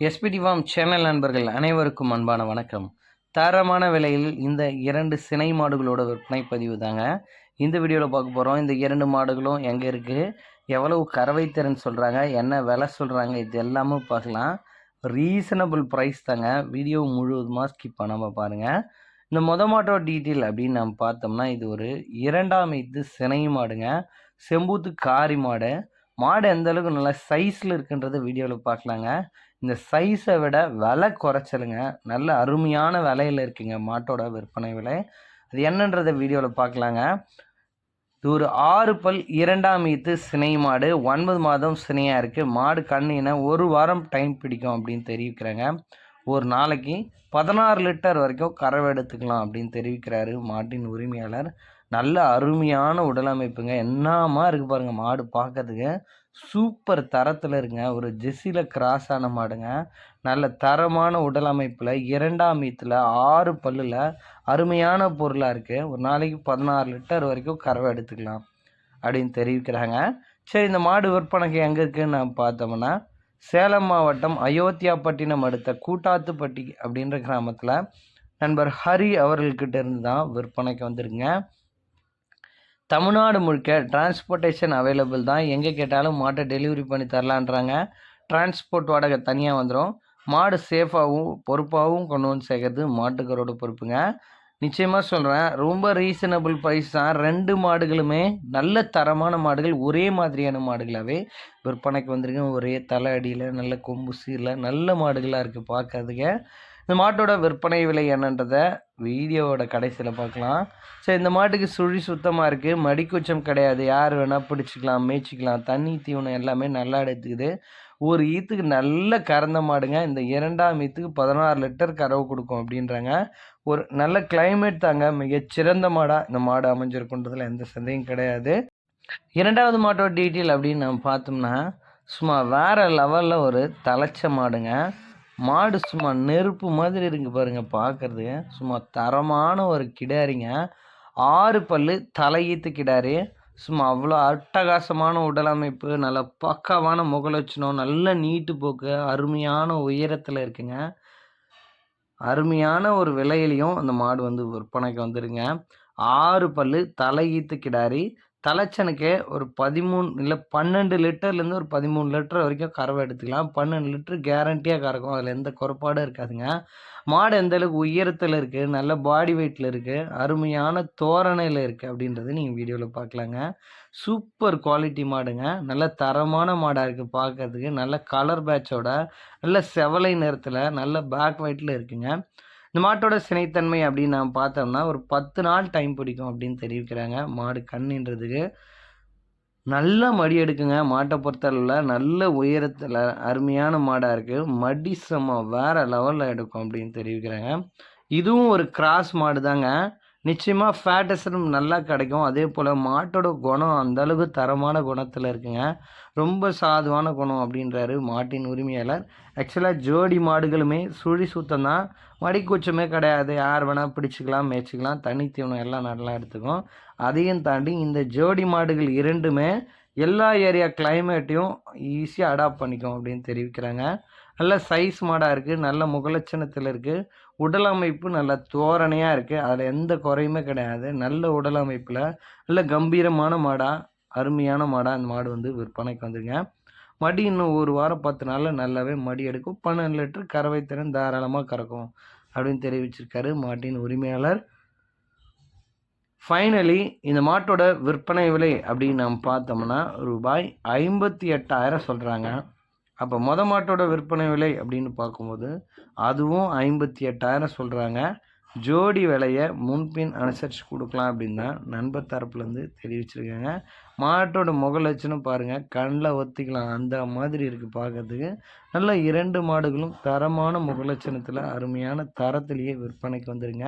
SPD form channel நண்பர்கள் அனைவருக்கும் அன்பான வணக்கம். தரமான விலையில் இந்த இரண்டு சினை மாடுகளோட விற்பனை பதிவு தாங்க. இந்த வீடியோவில் பார்க்க போகிறோம் இந்த இரண்டு மாடுகளும் எங்கே இருக்குது எவ்வளவு கறவை திறன் சொல்கிறாங்க என்ன விலை சொல்கிறாங்க இது எல்லாமே பார்க்கலாம். ரீசனபிள் ப்ரைஸ் தாங்க. வீடியோ முழுவதுமாக ஸ்கிப் பண்ணாமல் பாருங்கள் இந்த மொத மாட்டோட டீட்டெயில் அப்படின்னு நம்ம பார்த்தோம்னா இது ஒரு இரண்டாம் இது சினை மாடுங்க. செம்பூத்து காரி மாடு. மாடு எந்த அளவுக்கு நல்லா சைஸில் இருக்குன்றத வீடியோவில் பார்க்கலாங்க இந்த சைஸை விட விலை குறைச்சலுங்க. நல்ல அருமையான விலையில் இருக்குங்க மாட்டோட விற்பனை விலை. அது என்னன்றத வீடியோவில் பார்க்கலாங்க இது ஒரு ஆறு பல் இரண்டாம் ஈத்து சினை மாடு. ஒன்பது மாதம் சினையாக இருக்குது மாடு கண்ணினா ஒரு வாரம் டைம் பிடிக்கும் அப்படின்னு தெரிவிக்கிறாங்க. ஒரு நாளைக்கு பதினாறு லிட்டர் வரைக்கும் கறவை எடுத்துக்கலாம் அப்படின்னு தெரிவிக்கிறாரு மாட்டின் உரிமையாளர். நல்ல அருமையான உடலமைப்புங்க என்னமா இருக்குது பாருங்கள் மாடு பார்க்கறதுக்கு சூப்பர் தரத்தில் இருக்குங்க. ஒரு ஜெஸ்ஸியில் கிராஸ் ஆன மாடுங்க. நல்ல தரமான உடல் அமைப்பில் இரண்டாம் ஈத்தில் ஆறு பல்லில் அருமையான பொருளாக இருக்குது ஒரு நாளைக்கு பதினாறு லிட்டர் வரைக்கும் கறவை எடுத்துக்கலாம் அப்படின்னு தெரிவிக்கிறாங்க. சரி இந்த மாடு விற்பனைக்கு எங்கே இருக்குதுன்னு நம்ம பார்த்தோம்னா சேலம் மாவட்டம் அயோத்தியாப்பட்டினம் அடுத்த கூட்டாத்துப்பட்டி அப்படின்ற கிராமத்தில் நண்பர் ஹரி அவர்கள்கிட்ட இருந்து தான் விற்பனைக்கு வந்துருங்க தமிழ்நாடு முழுக்க டிரான்ஸ்போர்ட்டேஷன் அவைலபிள் தான். எங்கே கேட்டாலும் மாட்டை டெலிவரி பண்ணி தரலான்றாங்க. டிரான்ஸ்போர்ட் வாடகை தனியாக வந்துடும் மாடு சேஃபாகவும் பொறுப்பாகவும் கொண்டு வந்து சேர்க்கறது மாட்டுக்காரோட பொறுப்புங்க. நிச்சயமாக சொல்கிறேன் ரொம்ப ரீசனபிள் ப்ரைஸ் தான். ரெண்டு மாடுகளுமே நல்ல தரமான மாடுகள் ஒரே மாதிரியான மாடுகளாகவே விற்பனைக்கு வந்துருங்க ஒரே தலை அடியில் நல்ல கொம்பு சீரில் நல்ல மாடுகளாக இருக்குது பார்க்கறதுக்கு இந்த மாட்டோட விற்பனை விலை என்னன்றதை வீடியோவோட கடைசியில் பார்க்கலாம். ஸோ இந்த மாட்டுக்கு சுழி சுத்தமாக இருக்குது மடிக்குச்சம் கிடையாது. யார் வேணால் பிடிச்சிக்கலாம் மேய்ச்சிக்கலாம். தண்ணி தீவனம் எல்லாமே நல்லா எடுத்துக்குது. ஒரு ஈத்துக்கு நல்ல கறந்த மாடுங்க. இந்த இரண்டாம் ஈத்துக்கு பதினாறு லிட்டர் கறவு கொடுக்கும் அப்படின்றாங்க. ஒரு நல்ல கிளைமேட் தாங்க. மிகச்சிறந்த மாடாக இந்த மாடு அமைஞ்சிருக்குன்றதுல எந்த சந்தேகம் கிடையாது. இரண்டாவது மாட்டோட டீட்டெயில் அப்படின்னு நம்ம பார்த்தோம்னா சும்மா வேறு லெவலில் ஒரு தலைச்ச மாடுங்க. மாடு சும்மா நெருப்பு மாதிரி இருக்கு பாருங்க பார்க்கறது சும்மா தரமான ஒரு கிடாரிங்க. ஆறு பல்லு தலையீத்து கிடாரி. சும்மா அவ்வளோ அட்டகாசமான உடலமைப்பு நல்ல பக்காவான முகலட்சணம் நல்ல நீட்டு போக்கு அருமையான உயரத்தில் இருக்குங்க. அருமையான ஒரு விலையிலையும் அந்த மாடு வந்து விற்பனைக்கு வந்துருங்க. ஆறு பல்லு தலையீத்து கிடாரி. தலைச்சனுக்கு ஒரு பதிமூணு இல்லை பன்னெண்டு லிட்டர்லேருந்து ஒரு பதிமூணு லிட்டர் வரைக்கும் கறவை எடுத்துக்கலாம். பன்னெண்டு லிட்டர் கேரண்டியாக கறக்கும். அதில் எந்த குறைபாடும் இருக்காதுங்க. மாடு எந்த அளவுக்கு உயரத்தில் இருக்குது நல்ல பாடி வெயிட்டில் இருக்குது அருமையான தோரணையில் இருக்குது அப்படின்றது நீங்கள் வீடியோவில் பார்க்கலாங்க. சூப்பர் குவாலிட்டி மாடுங்க. நல்ல தரமான மாடாக இருக்குது பார்க்கறதுக்கு நல்ல கலர் பேட்சோட நல்ல செவலை நிறத்தில் நல்ல பேக் ஒயிட்டில் இருக்குங்க. இந்த மாட்டோட சினைத்தன்மை அப்படின்னு நாம் பார்த்தோம்னா ஒரு பத்து நாள் டைம் பிடிக்கும் அப்படின்னு தெரிவிக்கிறாங்க. மாடு கண்ணுன்றதுக்கு நல்ல மடி எடுக்குங்க. மாட்டை பொறுத்தளவில் நல்ல உயரத்தில் அருமையான மாடாக இருக்குது மடி செம்ம வேறு லெவலில் எடுக்கும் அப்படின்னு தெரிவிக்கிறாங்க. இதுவும் ஒரு கிராஸ் மாடு தாங்க நிச்சயமாக ஃபேட்டஸும் நல்லா கிடைக்கும். அதே போல் மாட்டோட குணம் அந்தளவுக்கு தரமான குணத்தில் இருக்குங்க. ரொம்ப சாதுவான குணம் அப்படின்றாரு மாட்டின் உரிமையாளர். ஆக்சுவலாக ஜோடி மாடுகளுமே சுழி சுத்தம் தான். மடிக்கூச்சமே கிடையாது. யார் வேணால் பிடிச்சிக்கலாம் மேய்ச்சிக்கலாம். தனித்தீவனம் எல்லாம் நல்லா எடுத்துக்கும். அதையும் தாண்டி இந்த ஜோடி மாடுகள் இரண்டுமே எல்லா ஏரியா கிளைமேட்டையும் ஈஸியாக அடாப்ட் பண்ணிக்கும் அப்படின்னு தெரிவிக்கிறாங்க. நல்ல சைஸ் மாடாக இருக்குது நல்ல முகலட்சணத்தில் இருக்குது உடல் அமைப்பு நல்லா தோரணையாக இருக்குது அதில் எந்த குறையுமே கிடையாது. நல்ல உடல் அமைப்பில் நல்ல கம்பீரமான மாடாக அருமையான மாடாக அந்த மாடு வந்து விற்பனைக்கு வந்துருங்க. மடி இன்னும் ஒரு வாரம் பத்து நாளில் நல்லாவே மடி எடுக்கும். பன்னெண்டு லிட்டர் கறவை திறன் தாராளமாக கறக்கும் அப்படின்னு தெரிவிச்சிருக்காரு மாட்டின் உரிமையாளர். ஃபைனலி இந்த மாட்டோட விற்பனை விலை அப்படின்னு நம்ம பார்த்தோம்னா ரூபாய் ஐம்பத்தி எட்டாயிரம் சொல்கிறாங்க அப்போ மொத மாட்டோட விற்பனை விலை அப்படின்னு பார்க்கும்போது அதுவும் ஐம்பத்தி எட்டாயிரம் சொல்கிறாங்க ஜோடி விலையை முன்பின் அனுசரித்து கொடுக்கலாம் அப்படின்னு தான் நண்பர் தரப்புலேருந்து தெரிவிச்சிருக்காங்க. மாட்டோட முகலட்சணம் பாருங்கள் கண்ணில் ஒத்திக்கலாம். அந்த மாதிரி இருக்குது பார்க்கறதுக்கு. நல்ல இரண்டு மாடுகளும் தரமான முகலட்சணத்தில் அருமையான தரத்திலேயே விற்பனைக்கு வந்துருங்க.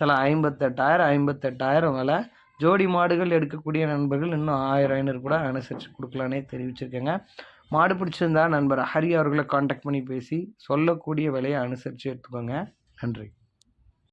சில ஐம்பத்தெட்டாயிரம் ஐம்பத்தெட்டாயிரம் விலை. ஜோடி மாடுகள் எடுக்கக்கூடிய நண்பர்கள் இன்னும் ஆயிரம் ஐநூறு கூட அனுசரித்து கொடுக்கலானே தெரிவிச்சிருக்கேங்க. மாடு பிடிச்சிருந்தா நண்பர் ஹரி அவர்களை காண்டாக்ட் பண்ணி பேசி சொல்லக்கூடிய விலையை அனுசரித்து எடுத்துக்கோங்க. நன்றி.